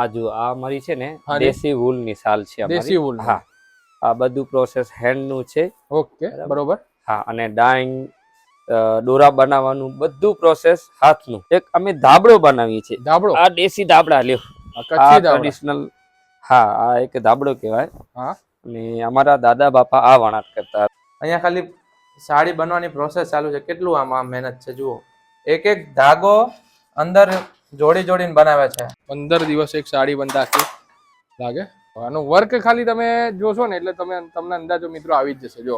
આ જો આ અમારી છે ને દેશી વૂલની સાલ છે અમારી. દેશી વૂલ હા. આ બધું પ્રોસેસ હેન્ડનું છે. ઓકે બરોબર? હા અને ડાઈંગ દોરા બનાવવાનું બધું પ્રોસેસ હાથનું. એક અમે ધાબળો બનાવીએ છીએ. ધાબળો? આ દેશી ધાબળા લ્યો. આ ટ્રેડિશનલ હા આ એક ધાબળો કહેવાય. હા. અને અમારા દાદા બાપા આ વણાટ કરતા અહીંયા ખાલી સાડી બનવાની પ્રોસેસ ચાલુ છે. કેટલું આમાં મહેનત છે જુઓ. એક એક ધાગો અંદર જોડી જોડીને બનાવે છે. પંદર દિવસ એક સાડી બનતા આખી લાગે. આનો વર્ક ખાલી તમે જોશો ને એટલે તમે તમને અંદાજો મિત્રો આવી જ જશે. જો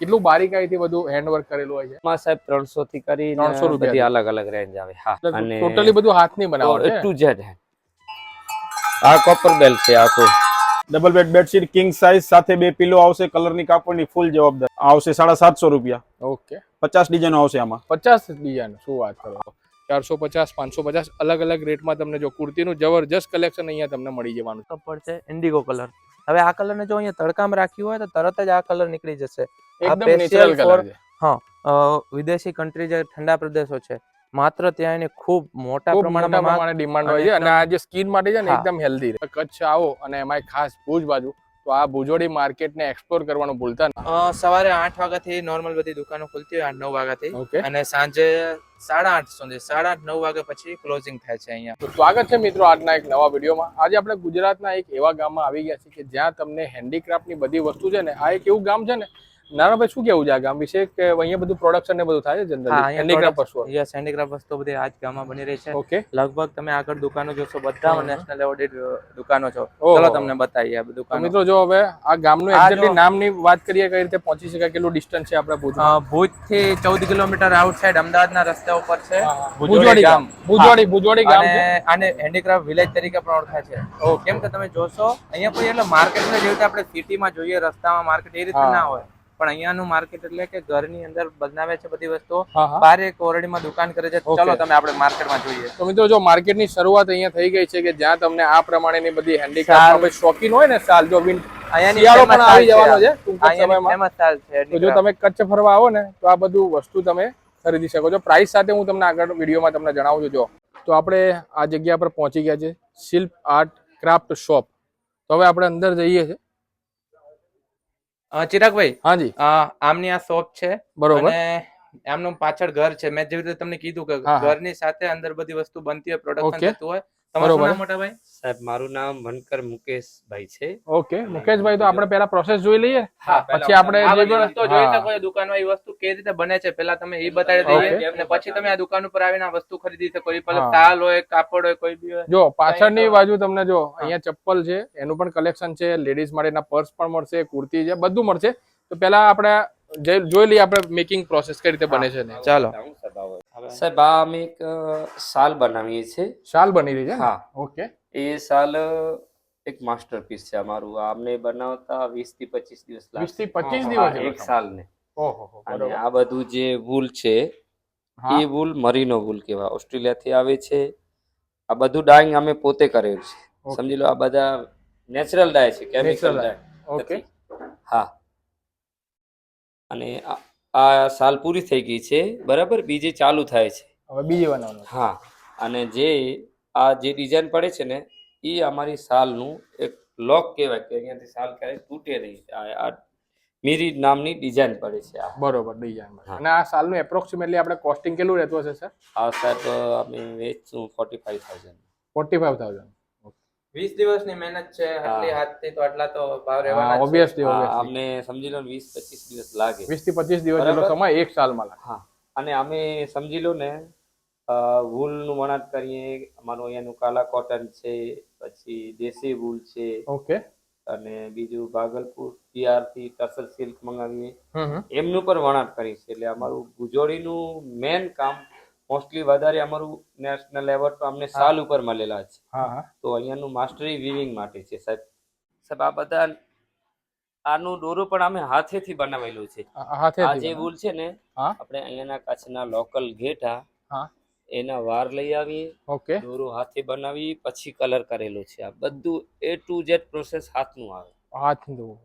કેટલું બારીકાઈથી બધું હેન્ડ વર્ક કરેલું હોય છે. માં સાહેબ ત્રણસો થી કરી 300 રૂપિયા. બધી અલગ અલગ રેન્જ આવે. હા અને ટોટલી બધું હાથની બનાવવાનું છે. ટુ ઝેડ આ કોપર બેલ છે આખું double bed bedsheet king size સાથે બે પિલો આવશે કલરની કાપડની ફૂલ જવાબદાર. આવશે સાડા સાતસો રૂપિયા. ઓકે પચાસ ડિઝાઇનો આવશે આમાં. પચાસ ડિઝાઇન શું વાત કરો. ચારસો પચાસ પાંચસો પચાસ અલગ અલગ રેટમાં તમને જો કુર્તીનું જબરજસ્ત કલેક્શન અહીંયા તમને મળી જવાનું કપડ છે ઇન્ડિગો કલર હવે આ કલર ને જો અહીંયા તડકામાં રાખ્યું હોય તો તરત જ આ કલર નીકળી જશે. એકદમ નેચરલ કલર for- વિદેશી કન્ટ્રી જે ઠંડા પ્રદેશો છે માત્ર ત્યાં એને ખૂબ મોટા પ્રમાણમાં પ્રમાણે ડિમાન્ડ હોય છે અને આ જે સ્કીન માટે છે ને એકદમ હેલ્ધી કચ્છ આવો અને એમાં ખાસ ભુજ બાજુ તો આ ભુજોડી માર્કેટને એક્સપ્લોર કરવાનું ભૂલતા નહીં સવારે આઠ વાગ્યાથી નોર્મલ બધી દુકાનો ખુલતી હોય આઠ નવ વાગ્યાથી. અને સાંજે સાડા આઠ સુધી સાડા આઠ નવ વાગ્યા પછી ક્લોઝિંગ થાય છે અહીંયા. તો સ્વાગત છે મિત્રો આજના એક નવા વિડીયોમાં. આજે આપણે ગુજરાતના એક એવા ગામમાં આવી ગયા છીએ કે જ્યાં તમને હેન્ડીક્રાફ્ટની બધી વસ્તુ છે ને આ એક એવું ગામ છે ને નાનાભાઈ શું કેવું છે આ ગામ વિશે? કે અહીંયા બધું પ્રોડક્શન ને બધું થાય છે જનરલી હેન્ડીક્રાફ્ટ વસ્તુઓ. યસ હેન્ડીક્રાફ્ટ વસ્તુઓ બધી આ જ ગામમાં બની રહી છે. ઓકે લગભગ તમે આગળ દુકાનો જોશો બધા. નેશનલ એવોર્ડેડ દુકાનો છો. ચલો તમને બતાવીએ આ તો મિત્રો જો હવે આ ગામનું એક્ઝેક્ટલી નામની વાત કરીએ કઈ રીતે પહોંચી શકાય કેટલું ડિસ્ટન્સ છે આપણે ભુજ ભુજથી ચૌદ કિલોમીટર આઉટસાઇડ અમદાવાદના રસ્તા ઉપર છે. ભુજવાડી ગામ. ભુજવાડી ભુજવાડી ગામ છે. આને હેન્ડીક્રાફ્ટ વિલેજ તરીકે પણ ઓળખાય છે. કેમ કે તમે જોશો અહીંયા કોઈ એટલે માર્કેટ જેવી રીતે આપણે સિટીમાં જોઈએ રસ્તામાં માર્કેટ એ રીતે ના હોય. પણ અહીંયાનું માર્કેટ એટલે કે ઘરની અંદર બનાવે છે બધી વસ્તુઓ. એક ઓરડીમાં દુકાન કરે છે. ચલો તમે આપણે માર્કેટમાં જોઈએ. તો મિત્રો જો માર્કેટની શરૂઆત અહીંયા થઈ ગઈ છે કે જ્યાં તમને આ પ્રમાણેની બધી હેન્ડીક્રાફ્ટ શોખીન હોય ને સાલ જો વિન શિયાળો પણ આવી જવાનો છે. છે ટૂંક સમયમાં. famous style છે તો જો તમે કચ્છ ફરવા આવો ને તો આ બધું વસ્તુ તમે ખરીદી શકો છો. પ્રાઇસ સાથે હું તમને આગળ વિડીયોમાં તમને જણાવું છું જો. તો આપણે આ જગ્યા પર પહોંચી ગયા છે શિલ્પ આર્ટ ક્રાફ્ટ શોપ તો હવે આપણે અંદર જઈએ છીએ. ચિરાગભાઈ હાજી આમની આ શોપ છે બરોબર અને એમનું પાછળ ઘર છે મેં જેવી રીતે તમને કીધું કે. ઘરની સાથે અંદર બધી વસ્તુ બનતી હોય પ્રોડક્શન Okay. થતું હોય તમારું બરોબર. નામ મોટા સાહેબ મારું નામ વનકર મુકેશભાઈ છે. ઓકે મુકેશભાઈ તો આપણે પહેલા પ્રોસેસ જોઈ લઈએ. હા, પછી આપણે વસ્તુઓ જોઈ શકો છો દુકાનમાં એ વસ્તુ કેવી રીતે બને છે પેલા તમે એ બતાવી દઈએ. અને પછી તમે આ દુકાન ઉપર આવીને આ વસ્તુ ખરીદી શકો. એ પેલા તાલ હોય કાપડ હોય કોઈ બી હોય. જો પાછળની બાજુ તમને જો અહીંયા ચપ્પલ છે એનું પણ કલેક્શન છે લેડીઝ માટેના પર્સ પણ મળશે કુર્તી છે બધું મળશે. તો પહેલા આપણે જે- જોઈ લઈએ આપણે મેકિંગ પ્રોસેસ કઈ રીતે બને છે ને. સાહેબ આ અમે એક શાલ બનાવીએ છીએ. શાલ બની રહી છે હા. ઓકે. એ સાલ એક માસ્ટરપીસ છે અમારું. અમને બનાવતા વીસથી પચીસ દિવસ લાગે 20 થી 25 દિવસ એક શાલ ને ઓહો અને આ બધું જે વૂલ છે એ વૂલ મરીનો વૂલ કહેવાય. ઓસ્ટ્રેલિયા થી આવે છે. આ બધું ડાઈંગ અમે પોતે કરેલ છે. સમજી લો આ બધા નેચરલ ડાય છે કેમિકલ ડાય. ઓકે. હા. અને આ- સાલ પૂરી થઈ ગઈ છે બરાબર? બીજી ચાલુ થાય છે. હવે બીજી બનાવવાનું હા અને જે આ જે ડિઝાઇન પડે છે ને એ અમારી સાલનું એક લોક કહેવાય કે અહીંયાથી સાલ ક્યારેય તૂટે નહીં. આ આ મીરી નામની ડિઝાઇન પડે છે આ. બરોબર ડિઝાઇન અને આ સાલનું એપ્રોક્સિમેટલી આપણે કોસ્ટિંગ કેટલું રહેતું હશે સર આ સાહેબ અમે વેચશું forty five thousand forty five thousand વીસ દિવસની મહેનત છે આટલી હાથથી તો આટલા તો ભાવ રહેવાના. ઓબ્વિયસલી અમને સમજી લો ને વીસ પચીસ દિવસ લાગે. વીસથી પચીસ દિવસ જેટલો સમય એક સાલમાં લાગે. હા અને અમે સમજી લો ને વૂલનું વણાટ કરીએ અમારું અહીંયાનું કાલા કોટન છે પછી દેશી વૂલ છે. ઓકે. અને બીજું ભાગલપુર PR થી ટસર સિલ્ક મંગાવીએ. એમનું પણ વણાટ કરીએ છીએ એટલે અમારું ગુજોડીનું મેન કામ મોસ્ટલી વધારે અમારું નેશનલ એવોર્ડ તો અમને સાલ ઉપર મળેલા છે તો અહીંયાનું માસ્ટરી વિવિંગ માટે છે સાહેબ. સાહેબ આ બધા આનું દોરો પણ અમે હાથેથી બનાવેલું છે. આ- જે વૂલ છે ને. આપણે અહીંયાના કચ્છના લોકલ ઘેટા હા. એના વાર લઈ આવીએ ઓકે. દોરો હાથે બનાવી પછી કલર કરેલું છે આ. બધું એ ટુ ઝેડ પ્રોસેસ હાથનું આવે. હાથનું.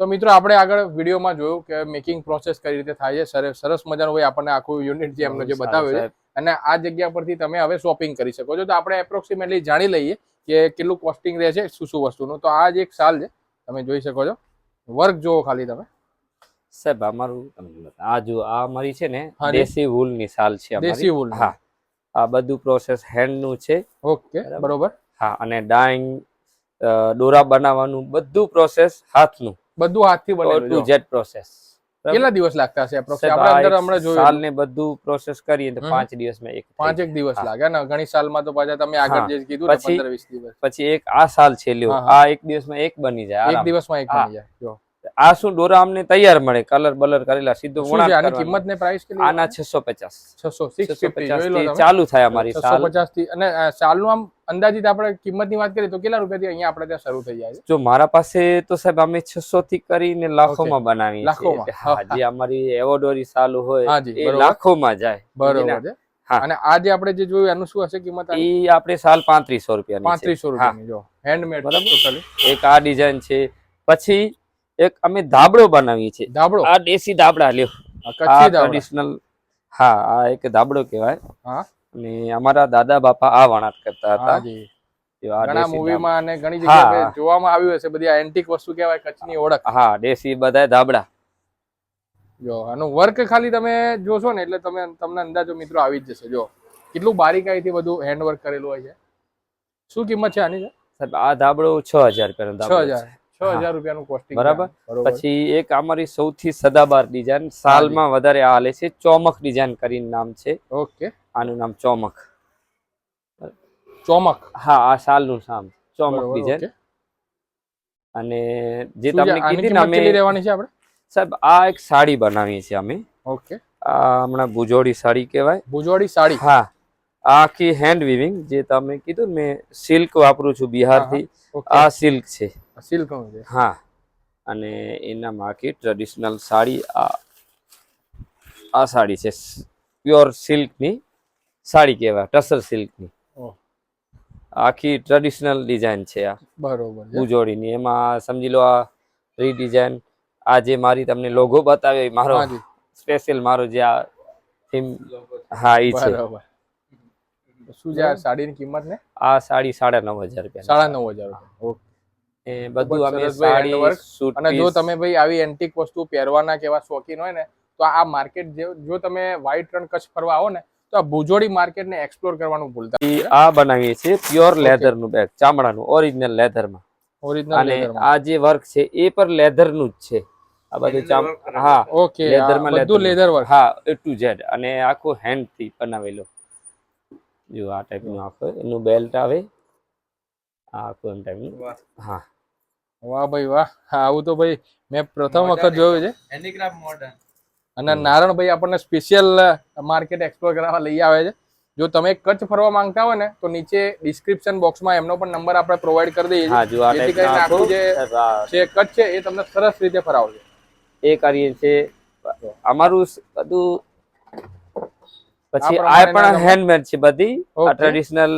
તો મિત્રો આપણે આગળ વિડીયોમાં જોયું કે મેકિંગ પ્રોસેસ કઈ રીતે થાય છે. સરસ મજાનું હોય આપણને આખું યુનિટ જે એમનો જે બતાવ્યો છે. અને આ જગ્યા પરથી તમે હવે શોપિંગ કરી શકો છો. તો આપણે એપ્રોક્સિમેટલી જાણી લઈએ કે કેટલું કોસ્ટિંગ રહે છે શું શું વસ્તુનું. તો આ જ એક સાલ છે. તમે જોઈ શકો છો. વર્ક જુઓ ખાલી તમે. સાહેબ અમારું. આ જો આ અમારી છે ને. દેશી wool ની સાલ છે. દેશી વૂલ હા. આ બધું પ્રોસેસ હેન્ડનું છે. ઓકે બરોબર? હા અને ડાઈંગ દોરા બનાવવાનું બધું પ્રોસેસ હાથનું. બધું હાથથી બનેલું ટુ. જેડ પ્રોસેસ કેટલા દિવસ લાગતા હશે? આપણે અંદર હમણાં હમણાં સાલ ને બધું પ્રોસેસ કરીએ તો હમ. પાંચ દિવસમાં એક થઈ પાંચ એક દિવસ લાગે ને? ઘણી સાલમાં તો પાછા તમે આગળ જે કીધું ને પછી- પંદર વીસ દિવસ. પછી એક આ સાલ છે લ્યો હા, હા. આ એક દિવસમાં એક બની જાય એક. દિવસમાં એક બની જાય જો. આ શું દોરા અમને તૈયાર મળે? કલર બલર કરેલા સીધો વણાટ આની કિંમત ને પ્રાઇસ કેટલી આના છસો પચાસ છસો સિક્સ છસો ફિફ્ટી પચાસ જોઈ લો થી તમે ચાલુ થાય અમારી સાલ. પચાસથી અને સાલ સાલનું આમ અંદાજિત આપણે કિંમતની વાત કરીએ તો કેટલા રૂપિયા થી અહીંયા આપણે ત્યાં શરૂ થઈ જાય છે? જો મારા પાસે તો સાહેબ અમે છસો થી કરીને લાખોમાં માં બનાવી છીએ હા જે અમારી એવોડોરી સાલ હોય એ લાખો લાખોમાં જાય. બરોબર છે. હા. અને આ જે આપણે જે જોયું એનું શું હશે કિંમત એ આપણે સાલ પાંત્રીસો રૂપિયા પાંત્રીસો રૂપિયાની જો. હેન્ડમેડ બરાબર. ટોટલી એક આ ડિઝાઇન છે. પછી એક અમે ધાબળો બનાવીએ છીએ. ધાબળો? આ દેશી ધાબળા લ્યો. આ ટ્રેડિશનલ હા આ એક ધાબળો કહેવાય. હા. અને અમારા દાદા બાપા આ વણાટ કરતા હતા. ઘણા મૂવીમાં અને ઘણી જગ્યાએ જોવામાં આવ્યું હશે બધી એન્ટિક વસ્તુ કહેવાય કચ્છની ઓળખ. હા દેશી બધા ધાબળા. જો આનું વર્ક ખાલી તમે જોશો ને એટલે તમે તમને અંદાજો મિત્રો આવી જ જશે. જો કેટલું બારીકાઈથી બધું હેન્ડ વર્ક કરેલું હોય છે? શું કિંમત છે આની સાહેબ? આ ધાબળો છ હજાર રૂપિયાનો છ હજાર. છે. છ હજાર રૂપિયાનું કોસ્ટિંગ બરાબર. પછી એક અમારી સૌથી સદાબાર ડિઝાઇન સાલમાં વધારે હાલે છે. ચોમક ડિઝાઇન કરીને નામ છે. ઓકે. આનું નામ ચોમક. ચોમક. હા આ સાલનું નામ ચોમક ડિઝાઇન અને જે તમને કીધી ને અમે રહેવાની છે આપણે? સાહેબ આ એક સાડી બનાવીએ છીએ અમે. ઓકે. આ હમણાં ભુજોડી સાડી કહેવાય. ભુજોડી સાડી? હા. આખી હેન્ડ વિવિંગ જે તમે કીધું મેં સિલ્ક વાપરું છું બિહારથી આ સિલ્ક છે. સિલ્ક હા. અને એનામાં આખી ટ્રેડિશનલ સાડી આ આ સાડી છે. પ્યોર સિલ્કની સાડી કહેવાય ટસર સિલ્કની આખી ટ્રેડિશનલ ડિઝાઇન છે આ. બરોબર ઉજોડીની. એમાં સમજી લો આ રીડિઝાઇન આ જે મારી તમને લોગો બતાવ્યો મારો સ્પેશિયલ મારો જે આ થીમ હા એ છે. બરોબર. શું છે આ સાડીની કિંમત ને? આ સાડી સાડા નવ હજાર રૂપિયા સાડા નવ હજાર રૂપિયા. ઓકે. એ બધું અમે સાડી સૂટ અને જો તમે ભાઈ આવી એન્ટિક વસ્તુ પહેરવાના કેવા શોખીન હોય ને તો આ માર્કેટ જો તમે વાઈટ રણ કચ્છ ફરવા આવો ને તો આ ભુજોડી માર્કેટ ને એક્સપ્લોર કરવાનું ભૂલતા આ બનાવીએ છીએ પ્યોર લેધરનું બેગ ચામડાનું ઓરિજિનલ લેધરમાં. ઓરિજિનલ અને આ જે વર્ક છે એ પર લેધરનું જ છે. આ બધું ચામ હા ઓકે લેધરમાં બધું લેધર વર્ક હા એ ટુ ઝેડ અને આખો હેન્ડથી બનાવેલો. જો આ ટાઈપનું આખું એનું બેલ્ટ આવે. આ આખું એમ ટાઈપનું. હા. વાહ ભાઈ વાહ. હા, આવું તો ભાઈ મેં પ્રથમ વખત જોયું છે. હેન્ડીક્રાફ્ટ મોડર્ન અને નારણભાઈ આપણને સ્પેશિયલ માર્કેટ એક્સપ્લોર કરવા લઈ આવે છે. જો તમે કચ્છ ફરવા માંગતા હોય ને તો નીચે ડિસ્ક્રિપ્શન બોક્સમાં એમનો પણ નંબર આપણે પ્રોવાઈડ કરી દઈએ હા છીએ. જો આ જેથી ટાઈપ આખું જે કચ્છ છે એ તમને સરસ રીતે ફરાવશે. એ કરીએ છે અમારું બધું પછી આ પણ હેન્ડમેડ છે બધી. આ ટ્રેડિશનલ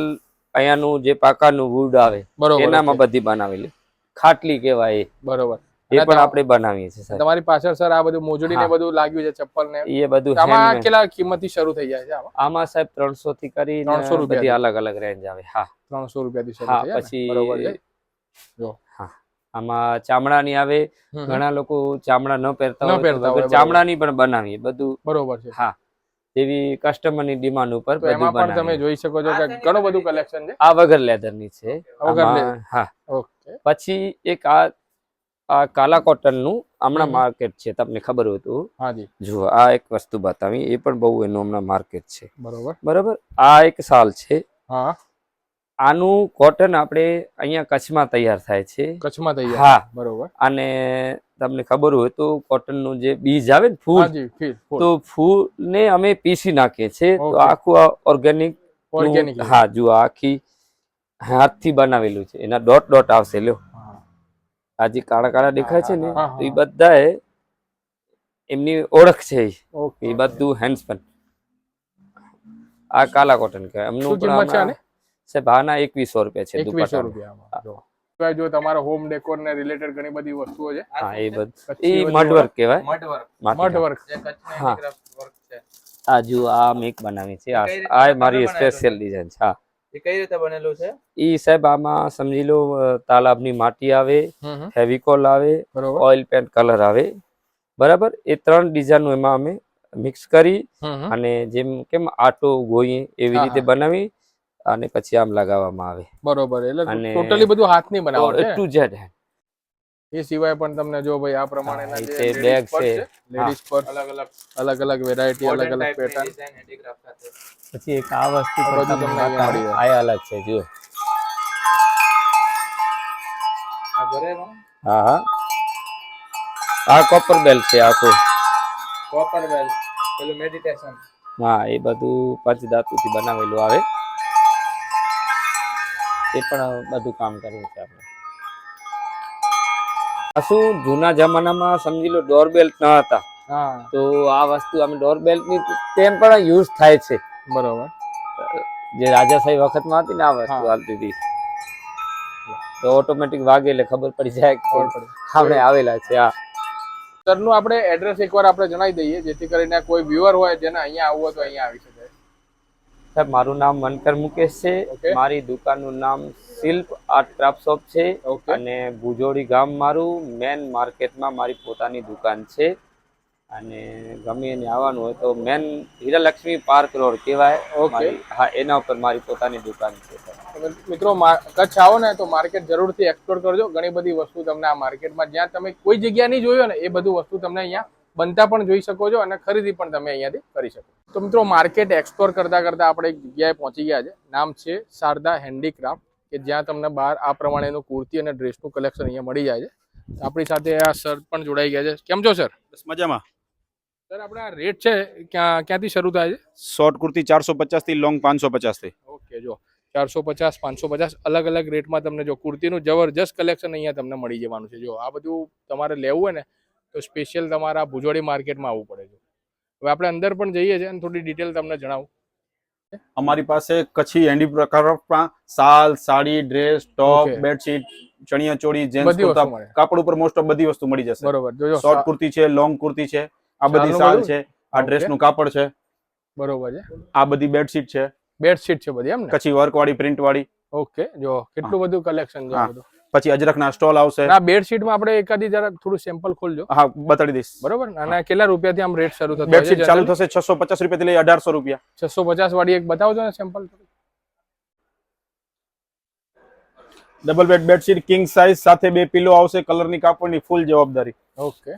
અહીંયાનું જે પાકાનું વુડ આવે એનામાં બધી બનાવેલી. ખાટલી કહેવાય બરોબર. એ પણ આપણે બનાવીએ છીએ સર. તમારી પાછળ સર આ બધું મોજડી ને બધું લાગ્યું છે ચપ્પલ ને. એ બધું આમાં. કેટલા કિંમતથી શરૂ થઈ જાય છે આમાં? સાહેબ ત્રણસો થી કરી 300 રૂપિયા થી. અલગ અલગ રેન્જ આવે હા. ત્રણસો રૂપિયાથી શરૂ હા થઈ જાય ને? પછી બરોબર છે. આમાં ચામડાની આવે. ઘણા લોકો ચામડા ન પહેરતા ન હોય. ચામડાની પણ બનાવીએ બધું. બરોબર છે. હા. જેવી કસ્ટમરની ડિમાન્ડ ઉપર એમાં પણ તમે જોઈ શકો છો કે ઘણું બધું કલેક્શન છે. આ વગર લેધરની છે. હા. ઓકે. પછી એક આ આ કાલા કોટનનું હમણાં માર્કેટ છે તમને ખબર હતું જુઓ આ એક વસ્તુ બતાવી એ પણ બહુ એનું હમણાં માર્કેટ છે. બરોબર. બરોબર? આ એક સાલ છે. હા. આનું કોટન આપણે અહીંયા કચ્છમાં તૈયાર થાય છે. કચ્છમાં તૈયાર. હા. બરોબર. અને તમને ખબર હોય તો કોટનનું જે બીજ આવે ને ફૂલ જી તો ફૂલ. ને અમે પીસી નાખીએ છીએ. તો આખું ઓર્ગેનિક ઓર્ગેનિક હા જુઓ આખી હાથથી બનાવેલું છે. એના ડોટ ડોટ આવશે લ્યો. આ જે કાળા કાળા દેખાય છે ને તો એ બધા એમની ઓળખ છે. એ બધું હેન્ડસ્પન આ કાલા કોટન કહેવાય. એમનું પણ સાહેબ આના એકવીસો રૂપિયા છે એકવીસો. રૂપિયામાં જો. તો તમારા હોમ ડેકોર ને રિલેટેડ ઘણી બધી વસ્તુઓ છે. હા એ બધું એ બધી મડવર્ક કહેવાય. મડ વર્ક માટી વર્ક જે કચ્છના હા. વર્ક છે. આ જો આ મેક બનાવી છે. આ આ મારી સ્પેશિયલ ડિઝાઇન છે હા. એ કઈ રીતે બનેલું છે? ઈ સાહેબ આમાં સમજી લો તાલાબની માટી આવે. ફેવિકોલ આવે બરોબર. ઓઇલ પેન્ટ કલર આવે. બરાબર? એ ત્રણ ડિઝાઇન એમાં અમે મિક્સ કરી. અને જેમ કેમ આટો ગોઈએ એવી રીતે બનાવી અને પછી આમ લગાવવામાં આવે. બરોબર એટલે અને- ટોટલી બધું હાથની બનાવવાનું ટુ ઝેડ એ સિવાય પણ તમને જો ભાઈ આ પ્રમાણેના જે એ છે. લેડીઝ પર અલગ અલગ અલગ અલગ વેરાયટી અલગ અલગ પેટર્ન પછી એક આ વસ્તુ પર તમને આ અલગ છે જુઓ. હા હા. આ કોપર બેલ છે આખું. કોપર બેલ પેલું મેડિટેશન હા એ બધું પંચધાતુથી બનાવેલું આવે. એ પણ બધું કામ કરીએ છે આપણે. આ શું જૂના જમાનામાં સમજી લો ડોરબેલ ન હતા. તો આ વસ્તુ અમે ડોરબેલની તેમ પણ યુઝ થાય છે. બરોબર. જે રાજાશાહી વખતમાં હતી ને આ વસ્તુ આવતી હતી. તો ઓટોમેટિક વાગે એટલે ખબર પડી જાય કે આપણે આવેલા છે આ સરનું આપણે એડ્રેસ એકવાર આપણે જણાવી દઈએ જેથી કરીને કોઈ વ્યુઅર હોય જેને અહીંયા આવવું હોય તો અહીંયા આવી શકે. સાહેબ મારું નામ મનકર મુકેશ છે. મારી દુકાનનું નામ શિલ્પ આર્ટ ક્રાફ્ટ શોપ છે અને ભુજોડી ગામ મારું મેન માર્કેટમાં મારી પોતાની દુકાન છે. અને ગમે એને આવવાનું હોય તો મેન હીરાલક્ષ્મી પાર્ક રોડ કહેવાય. ઓકે. હા એના ઉપર મારી પોતાની દુકાન છે મિત્રો કચ્છ આવો ને તો માર્કેટ જરૂરથી એક્સપ્લોર કરજો. ઘણી બધી વસ્તુ તમને આ માર્કેટમાં જ્યાં તમે કોઈ જગ્યા નહીં જોયો ને એ બધું વસ્તુ તમને અહીંયા બનતા પણ જોઈ શકો છો અને ખરીદી પણ તમે અહીંયાથી કરી શકો તો મિત્રો માર્કેટ એક્સપ્લોર કરતા કરતા આપણે એક જગ્યાએ પહોંચી ગયા છે. નામ છે શારદા હેન્ડીક્રાફ્ટ કે જ્યાં તમને બહાર આ પ્રમાણેનું કુર્તી અને ડ્રેસનું કલેક્શન અહીંયા મળી જાય છે. આપણી સાથે આ સર પણ જોડાઈ ગયા છે. કેમ છો સર બસ મજામાં. સર આપણે આ રેટ છે ક્યાં ક્યાંથી શરૂ થાય છે? શોર્ટ કુર્તી ચારસો પચાસથી લોંગ પાંચસો પચાસથી ઓકે જો. ચારસો પચાસ પાંચસો પચાસ અલગ અલગ રેટમાં તમને જો કુર્તીનું જબરજસ્ત કલેક્શન અહીંયા તમને મળી જવાનું છે. જો આ બધું તમારે લેવું હોય ને તો સ્પેશિયલ તમારા ભુજોડી માર્કેટમાં આવવું પડે છે. હવે આપણે અંદર પણ જઈએ છીએ અને થોડી ડિટેલ તમને જણાવું. અમારી પાસે કચ્છી હેન્ડી પ્રકારમાં સાલ sari dress top bedsheet chaniya choli gents kurta કાપડ ઉપર મોસ્ટ ઓફ બધી વસ્તુ મળી જશે. બરોબર. જોજો શોર્ટ કુર્તી છે લોંગ કુર્તી છે આ બધી સાલ છે આ. ડ્રેસનું કાપડ છે બરોબર છે. આ બધી બેડશીટ છે. બેડશીટ છે બધી એમ ને? કચ્છી વર્ક વાળી પ્રિન્ટ વાળી. ઓકે જો કેટલું બધું કલેક્શન છે બધું? પછી અજરકના સ્ટોલ આવશે. આ બેડશીટમાં આપણે એકાદી જરા થોડું સેમ્પલ ખોલજો. હા બતાડી દઈશ. બરોબર? અને કેટલા રૂપિયાથી આમ રેટ શરૂ થતો બેડશીટ ચાલુ થશે 650 રૂપિયાથી લઈ 1800 રૂપિયા. 650 વાળી એક બતાવજો ને sample double bed bedsheet king size સાથે બે પિલો આવશે કલરની કાપડની ફૂલ જવાબદારી. ઓકે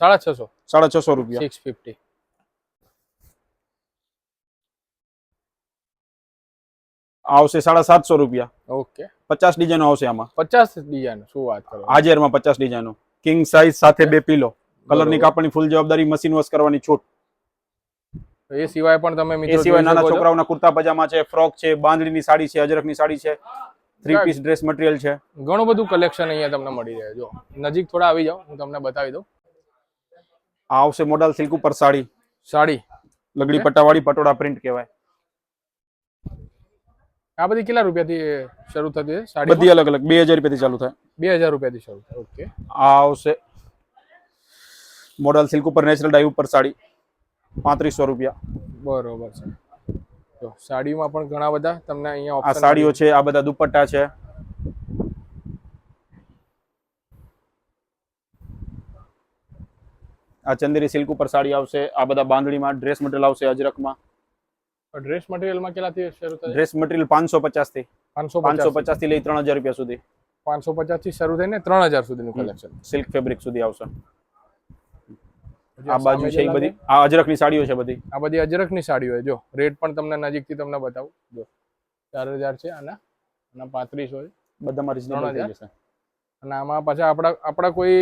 650 650 રૂપિયા. 650 આવશે સાડા સાતસો રૂપિયા. ઓકે. પચાસ ડિઝાઇનો આવશે આમાં. પચાસ ડિઝાઇન શું વાત કરો. હાજરમાં પચાસ ડિઝાઇનો. કિંગ સાઇઝ સાથે બે પીલો. કલરની ની કાપડની ફૂલ જવાબદારી મશીન વોશ કરવાની છૂટ. એ સિવાય પણ તમે એ સિવાય નાના છોકરાઓના કુર્તા પજામા છે ફ્રોક છે બાંધણીની સાડી છે અજરકની સાડી છે થ્રી પીસ ડ્રેસ મટીરિયલ છે. ઘણું બધું કલેક્શન અહીંયા તમને મળી રહે. જો નજીક થોડા આવી જાઓ હું તમને બતાવી દઉં. આ આવશે મોડલ સિલ્ક ઉપર સાડી. સાડી. લગડી. પટ્ટાવાળી પટોળા પ્રિન્ટ કહેવાય. આ બધી કેટલા રૂપિયાથી શરૂ થતી છે સાડી બધી અલગ અલગ. બે હજાર રૂપિયાથી ચાલુ થાય. બે હજાર રૂપિયાથી શરૂ થાય. ઓકે. આ આવશે મોડલ સિલ્ક ઉપર નેચરલ ડાઈ ઉપર સાડી. પાંત્રીસો રૂપિયા. બરોબર છે. તો સાડીમાં પણ ઘણા બધા તમને અહીંયા આ સાડીઓ છે આ બધા દુપટ્ટા છે. આ ચંદેરી સિલ્ક ઉપર સાડી આવશે આ બધા બાંધણીમાં ડ્રેસ મટીરિયલ આવશે અજરકમાં ડ્રેસ મટીરિયલમાં કેટલાથી શરૂ થાય? ડ્રેસ મટીરીયલ પાંચસો પચાસથી પાંચસો પાંચસો પચાસ પચાસથી લઈ ત્રણ હજાર રૂપિયા સુધી. પાંચસો પચાસથી શરૂ થઈને ત્રણ હજાર સુધીનું કલેક્શન સિલ્ક ફેબ્રિક સુધી આવશે. આ બાજુ છે એ બધી? આ અજરકની સાડીઓ છે બધી. આ બધી અજરકની સાડીઓ છે. જો રેટ પણ તમને નજીકથી તમને બતાવું. જો ચાર હજાર છે આના. આના પાંત્રીસો છે બધામાં રીઝનેબલ થઈ? જશે. અને આમાં પાછા આપણા આપણા કોઈ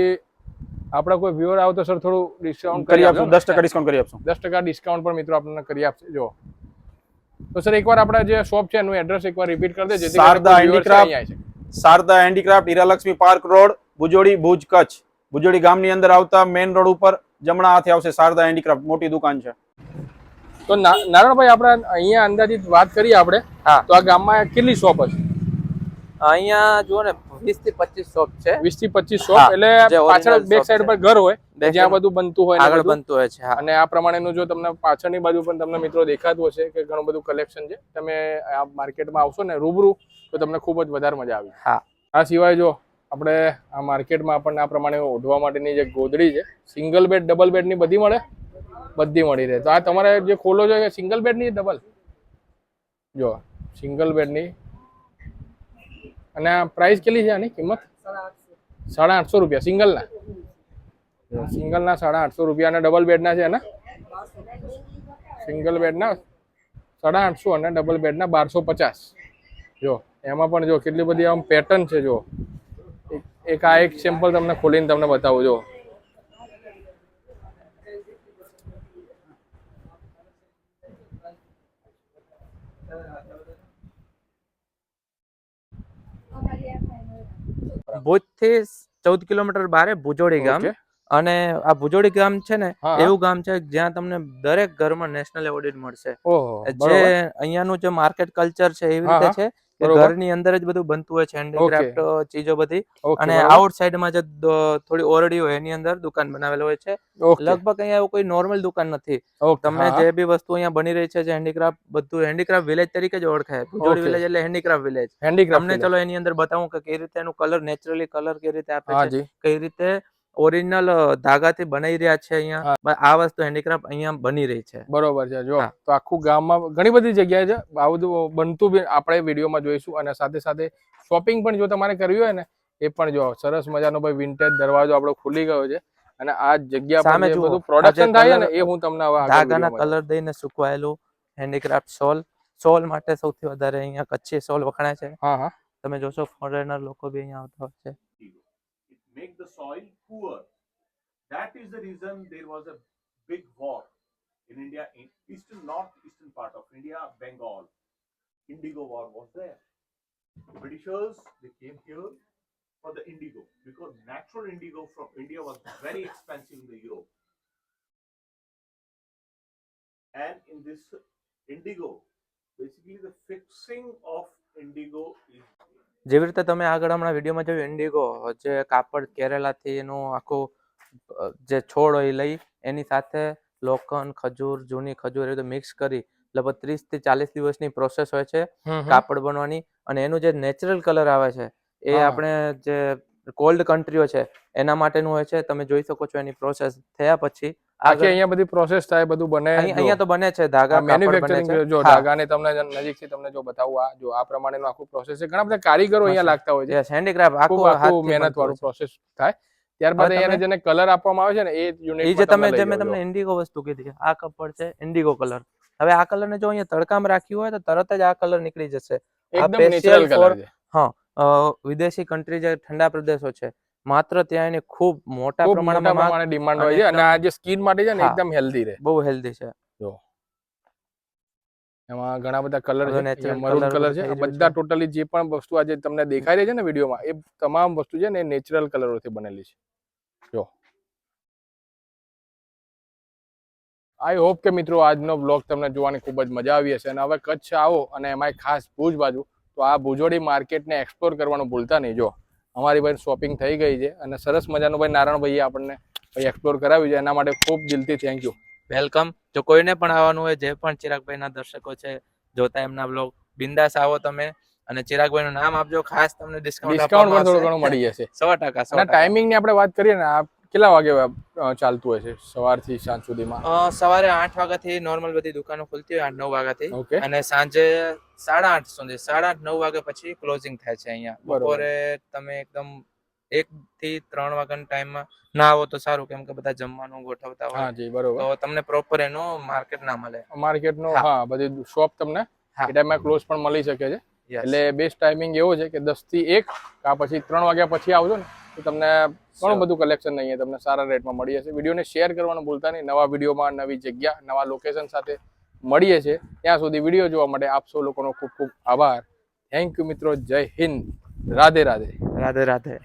આપણા કોઈ વ્યુઅર આવો તો સર થોડું ડિસ્કાઉન્ટ કરી આપશું. દસ ટકા ડિસ્કાઉન્ટ કરી આપશું. દસ ટકા ડિસ્કાઉન્ટ પણ મિત્રો આપણને કરી આપશે. જો તો સર એકવાર આપણા જે શોપ છે એનું એડ્રેસ એકવાર રિપીટ કરી દે જેથી શારદા શકે. Sharda handicraft Hiralaxmi park road Bhujodi Bhuj Kutch Bhujodi ગામની અંદર આવતા મેઇન રોડ ઉપર જમણા હાથે આવશે શારદા હેન્ડીક્રાફ્ટ મોટી દુકાન છે તો નારણભાઈ નારાયણભાઈ આપણે અહીંયા અંદાજિત વાત કરીએ આપણે હા. તો આ ગામમાં કેટલી શોપ હશે અહીંયા જુઓ ને વીસથી પચીસ શોપ છે. વીસથી પચીસ શોપ એટલે પાછળ બેક સાઈડ પર ઘર હોય જ્યાં બધું બનતું હોય આગળ બનતું હોય છે અને આ પ્રમાણેનું જો તમને પાછળની બાજુ પણ તમને મિત્રો દેખાતું હશે કે ઘણું બધું કલેક્શન છે. તમે આ માર્કેટમાં આવશો ને રૂબરૂ તો તમને ખૂબ જ વધારે મજા આવી. હા. આ સિવાય જો આપણે આ માર્કેટમાં આપણને આ પ્રમાણે ઓઢવા માટેની જે ગોદડી છે સિંગલ બેડ ડબલ બેડની બધી મળે બધી મળી રહે. તો આ તમારે જે ખોલો છો સિંગલ સિંગલ બેડની ડબલ જો સિંગલ બેડની અને આ પ્રાઇસ કેટલી છે આની? કિંમત? સાડા આઠસો રૂપિયા. સિંગલના? સિંગલના સાડા આઠસો રૂપિયા અને ડબલ બેડના છે એના? સિંગલ બેડના સાડા આઠસો અને ડબલ બેડના બારસો પચાસ. જો એમાં પણ જો કેટલી બધી આમ પેટર્ન છે જો. એક- આ એક સેમ્પલ તમને ખોલીને તમને બતાવું જો. ભુજથી ચૌદ કિલોમીટર બારે ભુજોડી ગામ. અને આ ભુજોડી ગામ છે ને. એવું ગામ છે જ્યાં તમને દરેક ઘરમાં નેશનલ એવોર્ડ મળશે. જે અહીંયાનું જે માર્કેટ કલ્ચર છે એવી રીતે છે. ઘરની અંદર જ બધું બનતું હોય છે હેન્ડીક્રાફ્ટ ચીજો બધી. અને આઉટસાઇડ આઉટ સાઈડમાં જે થોડી ઓરડી હોય એની અંદર દુકાન બનાવેલ હોય છે. લગભગ અહીંયા એવું કોઈ નોર્મલ દુકાન નથી. તમને. જે બી વસ્તુ અહીંયા બની રહી છે જે હેન્ડીક્રાફ્ટ બધું હેન્ડીક્રાફ્ટ વિલેજ તરીકે જ ઓળખાય. ભુજોડી. વિલેજ એટલે હેન્ડીક્રાફ્ટ વિલેજ તમને ચલો એની અંદર બતાવું કે કઈ રીતે એનું કલર નેચરલી કલર કઈ રીતે આપે છે કઈ રીતે ઓરિજિનલ ધાગાથી બનાવી રહ્યા છે અહીંયા. આ વસ્તુ હેન્ડીક્રાફ્ટ અહીંયા બની રહી છે. બરોબર છે જો. તો આખું ગામમાં ઘણી બધી જગ્યાએ છે. આ બધું બનતું બી આપણે વિડીયોમાં જોઈશું અને સાથે સાથે શોપિંગ પણ જો તમારે કરવી હોય ને એ પણ જો સરસ મજાનો ભાઈ વિન્ટેજ દરવાજો આપણો ખુલી ગયો છે અને આ જગ્યા પર સામે જે બધું પ્રોડક્શન થાય છે ને એ હું તમને હવે ધાગાના કલર દઈને સુકવાયેલું હેન્ડીક્રાફ્ટ સોલ સોલ માટે સૌથી વધારે અહીંયા કચ્છી સોલ વખણાય છે. હા હા. તમે જોશો ફોરેનર લોકો બી અહીંયા આવતા હોય છે. Make the soil poor. That is the reason there was a big war in India, in eastern, northeastern part of India, Bengal. Indigo war was there. Britishers, they came here for the indigo because natural indigo from India was very expensive in the Europe. And in this indigo, basically the fixing of indigo is જેવી રીતે તમે આગળ હમણાં વિડીયોમાં જોયું Indigo જે કાપડ કેરેલાથી એનું આખું જે છોડ હોય એ લઈ એની સાથે લોખંડ ખજૂર જૂની ખજૂર એ બધું મિક્સ કરી લગભગ ત્રીસથી ચાલીસ દિવસની પ્રોસેસ હોય છે કાપડ બનવાની. અને એનું જે નેચરલ કલર આવે છે એ આપણે જે કોલ્ડ કન્ટ્રીઓ છે એના માટેનું હોય છે. તમે જોઈ શકો છો એની પ્રોસેસ થયા પછી આખી અહીંયા બધી પ્રોસેસ થાય બધું બને અહીં- અહીંયા તો બને છે ધાગા મેન્યુફેક્ચરિંગ જો હા. ધાગાને તમને નજીકથી તમને જો બતાવું આ જો આ પ્રમાણેનો આખું પ્રોસેસ છે. ઘણા બધા કારીગરો અહીંયા લાગતા હોય છે. ખૂબ આખું આખું મહેનત વાળો પ્રોસેસ થાય. ત્યારબાદ અહીંયા જેને કલર આપવામાં આવે છે ને એ યુનિટ જે તમે જે મેં તમને ઇન્ડિગો વસ્તુ કીધી આ કપડ છે ઇન્ડિગો કલર હવે આ કલરને જો અહીંયા તડકામાં રાખ્યું હોય તો તરત જ આ કલર નીકળી જશે. એકદમ નેચરલ કલર છે. અ, વિદેશી કન્ટ્રી જે ઠંડા પ્રદેશો છે માત્ર ત્યાં એને ખૂબ મોટા પ્રમાણમાં ડિમાન્ડ હોય છે અને આ જે સ્કિન માટે છે ને એકદમ હેલ્ધી રહે. બહુ હેલ્ધી છે. એમાં ઘણા બધા કલર છે મરૂન કલર છે. બધા ટોટલી જે પણ વસ્તુ આજે તમને દેખાઈ રહી છે ને વિડીયોમાં એ તમામ વસ્તુ છે ને નેચરલ કલરોથી બનેલી છે. જો. આઈ હોપ કે મિત્રો આજનો બ્લોગ તમને જોવાની ખૂબ જ મજા આવી હશે અને હવે કચ્છ આવો અને એમાંય ખાસ ભુજ બાજુ તો આ ભુજોડી માર્કેટને એક્સપ્લોર કરવાનું ભૂલતા નહીં જો. અમારી ભાઈ શોપિંગ થઈ ગઈ છે અને સરસ મજાનું ભાઈ નારાયણભાઈએ આપણને ભાઈ એક્સપ્લોર કરાવ્યું છે. એના માટે ખૂબ દિલથી થેન્ક યુ વેલકમ જો કોઈને પણ આવવાનું હોય જે પણ ચિરાગભાઈના દર્શકો છે જોતા એમના બ્લોગ બિંદાસ આવો તમે અને ચિરાગભાઈ નું નામ આપજો. ખાસ તમને ડિસ્કાઉન્ટ ડિસ્કાઉન્ટ પણ થોડું ઘણું મળી જશે. સો ટકા સો ટાઈમિંગની આપણે વાત કરીએ ને આ કેટલા વાગે ચાલતું હોય છે સવારથી સાંજ સુધીમાં? સવારે આઠ વાગ્યાથી નોર્મલ બધી દુકાનો ખુલતી હોય આઠ નવ વાગ્યાથી. અને સાંજે સાડા આઠ સુધી સાડા આઠ નવ વાગ્યા પછી ક્લોઝિંગ થાય છે અહીંયા બરોબર. બપોરે તમે એકદમ એક થી ત્રણ વાગ્યાના ટાઈમમાં ના આવો તો સારું કેમ કે બધા જમવાનું ગોઠવતા હોય જી બરોબર તો તમને પ્રોપર એનો માર્કેટ ના મળે માર્કેટ નો હા. બધી શોપ તમને. એ ટાઈમમાં ક્લોઝ પણ મળી શકે છે એટલે બેસ્ટ ટાઈમિંગ એવો છે કે દસથી એક કા પછી ત્રણ વાગ્યા પછી આવજો ને તો તમને ઘણું. બધું કલેક્શન અહીંયા તમને સારા રેટમાં મળી જશે વિડીયોને શેર કરવાનું ભૂલતા નહીં નવા વિડીયોમાં નવી જગ્યા નવા લોકેશન સાથે મળીએ છીએ. ત્યાં સુધી વીડિયો જોવા માટે આપ સૌ લોકોનો ખૂબ ખૂબ આભાર. થેન્ક યુ મિત્રો. જય હિન્દ. રાધે રાધે. રાધે રાધે.